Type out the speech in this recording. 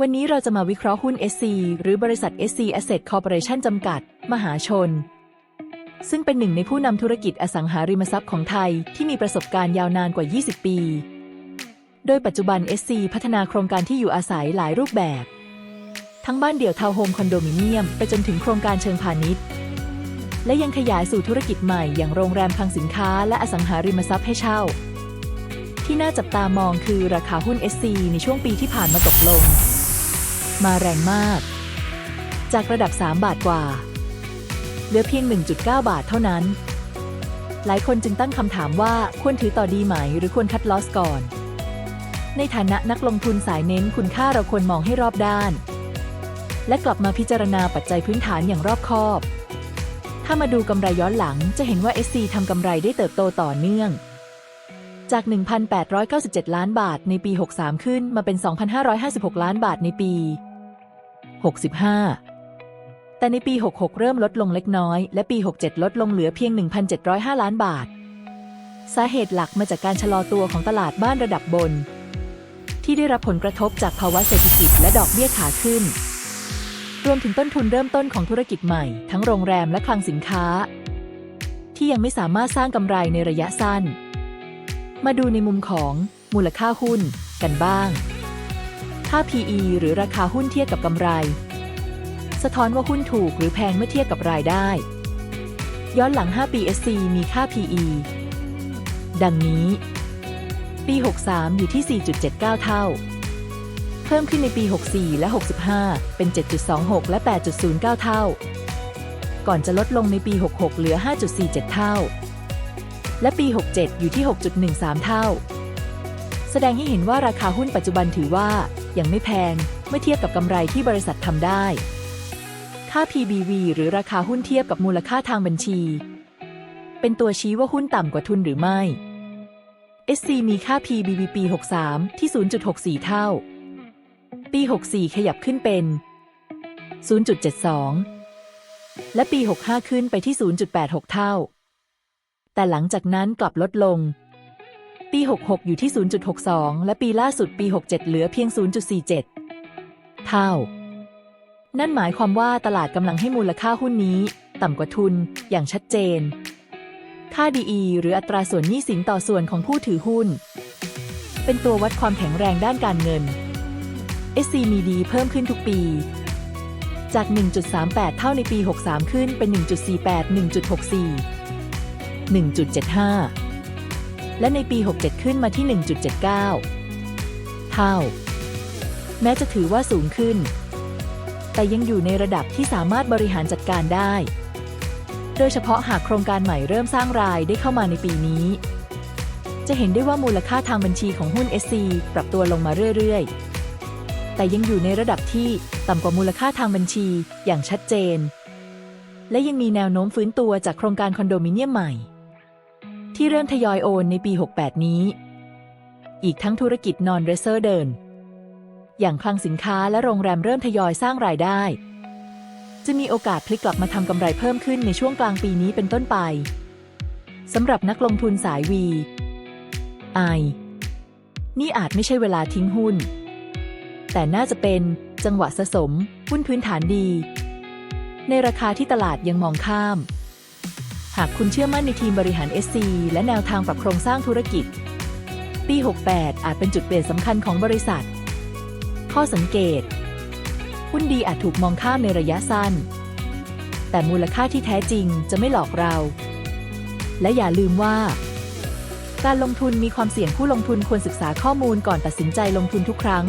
วันนี้เราจะมาวิเคราะห์หุ้น SC หรือบริษัท SC Asset Corporation จำกัด มหาชน ซึ่งเป็นหนึ่งในผู้นำธุรกิจอสังหาริมทรัพย์ของไทยที่มีประสบการณ์ยาวนานกว่า 20 ปี โดยปัจจุบัน SC พัฒนาโครงการที่อยู่อาศัยหลายรูปแบบ ทั้งบ้านเดี่ยวทาวน์โฮมคอนโดมิเนียม ไปจนถึงโครงการเชิงพาณิชย์ และยังขยายสู่ธุรกิจใหม่อย่างโรงแรมคลังสินค้า และอสังหาริมทรัพย์ให้เช่า ที่น่าจับตามองคือราคาหุ้น SC ในช่วงปีที่ผ่านมาตกลง มาแรงมาก จากระดับ 3 บาทกว่า เหลือเพียง 1.9 บาทเท่านั้น หลายคนจึงตั้งคำถามว่าควรถือต่อดีไหม หรือควรคัดลอสก่อน ในฐานะนักลงทุนสายเน้นคุณค่าเราควรมองให้รอบด้าน และกลับมาพิจารณาปัจจัยพื้นฐานอย่างรอบคอบ ถ้ามาดูกำไรย้อนหลังจะเห็นว่า SC ทำกำไรได้เติบโตต่อเนื่องจาก 1,897 ล้านบาทในปี 63 ขึ้นมาเป็น 2,556 ล้านบาทในปี 65 แต่ในปี 66 เริ่มลดลงเล็กน้อย และปี 67 ลดลงเหลือเพียง 1,705 ล้านบาท สาเหตุหลักมาจากการชะลอตัวของตลาดบ้านระดับบน ที่ได้รับผลกระทบจากภาวะเศรษฐกิจและดอกเบี้ยขาขึ้น รวมถึงต้นทุนเริ่มต้นของธุรกิจใหม่ ทั้งโรงแรมและคลังสินค้า ที่ยังไม่สามารถสร้างกำไรในระยะสั้น มาดูในมุมของมูลค่าหุ้นกันบ้าง ค่า PE หรือราคาหุ้นเทียบกับกำไร สะท้อนว่าหุ้นถูกหรือแพงเมื่อเทียบกับรายได้ ย้อนหลัง 5 ปี SC มีค่า PE ดังนี้ ปี 63 อยู่ที่ 4.79 เท่า เพิ่มขึ้นในปี 64 และ 65 เป็น 7.26 และ 8.09 เท่า ก่อนจะลดลงในปี 66 เหลือ 5.47 เท่า และปี 67 อยู่ที่ 6.13 เท่าแสดงให้เห็นว่าราคาหุ้นปัจจุบันถือว่า ยังไม่แพงเมื่อเทียบกับกำไรที่บริษัททำได้ ค่า PBV หรือราคาหุ้นเทียบกับมูลค่าทางบัญชี เป็นตัวชี้ว่าหุ้นต่ำกว่าทุนหรือไม่ SC มีค่า PBV ปี 63 ที่ 0.64 เท่า ปี 64 ขยับขึ้นเป็น 0.72 และปี 65 ขึ้นไปที่ 0.86 เท่า แต่หลังจากนั้นกลับลดลง ปี 66 อยู่ที่ 0.62 และปีล่าสุดปี 67 เหลือเพียง 0.47 เท่า นั่นหมายความว่าตลาดกำลังให้มูลค่าหุ้นนี้ ต่ำกว่าทุนอย่างชัดเจน ค่า DE หรืออัตราส่วนหนี้สินต่อส่วนของผู้ถือหุ้น เป็นตัววัดความแข็งแรงด้านการเงิน SC มีดีเพิ่มขึ้นทุกปี จาก 1.38 เท่าในปี 63 ขึ้นเป็น 1.48 1.64 1.75 และในปี 67 ขึ้นมาที่ 1.79 เท่า แม้จะถือว่าสูงขึ้น แต่ยังอยู่ในระดับที่สามารถบริหารจัดการได้ โดยเฉพาะหากโครงการใหม่เริ่มสร้างรายได้เข้ามาในปีนี้ จะเห็นได้ว่ามูลค่าทางบัญชีของหุ้น SC ปรับตัวลงมาเรื่อยๆ แต่ยังอยู่ในระดับที่ต่ำกว่ามูลค่าทางบัญชีอย่างชัดเจน และยังมีแนวโน้มฟื้นตัวจากโครงการคอนโดมิเนียมใหม่ ที่เริ่มทยอยโอนในปี 68 นี้ อีกทั้งธุรกิจนอนเรเซอร์เดิน อย่างคลังสินค้าและโรงแรมเริ่มทยอยสร้างรายได้ จะมีโอกาสพลิกกลับมาทำกำไรเพิ่มขึ้นในช่วงกลางปีนี้เป็นต้นไปสำหรับนักลงทุนสายวีไอนี่อาจไม่ใช่เวลาทิ้งหุ้น แต่น่าจะเป็นจังหวะสะสม หุ้นพื้นฐานดี ในราคาที่ตลาดยังมองข้าม หากคุณเชื่อมั่นในทีมบริหาร SC และแนวทางปรับโครงสร้างธุรกิจ ปี 68 อาจเป็นจุดเปลี่ยนสำคัญของบริษัท ข้อสังเกต หุ้นดีอาจถูกมองข้ามในระยะสั้น แต่มูลค่าที่แท้จริงจะไม่หลอกเรา และอย่าลืมว่า การลงทุนมีความเสี่ยงผู้ลงทุนควรศึกษาข้อมูลก่อนตัดสินใจลงทุนทุกครั้ง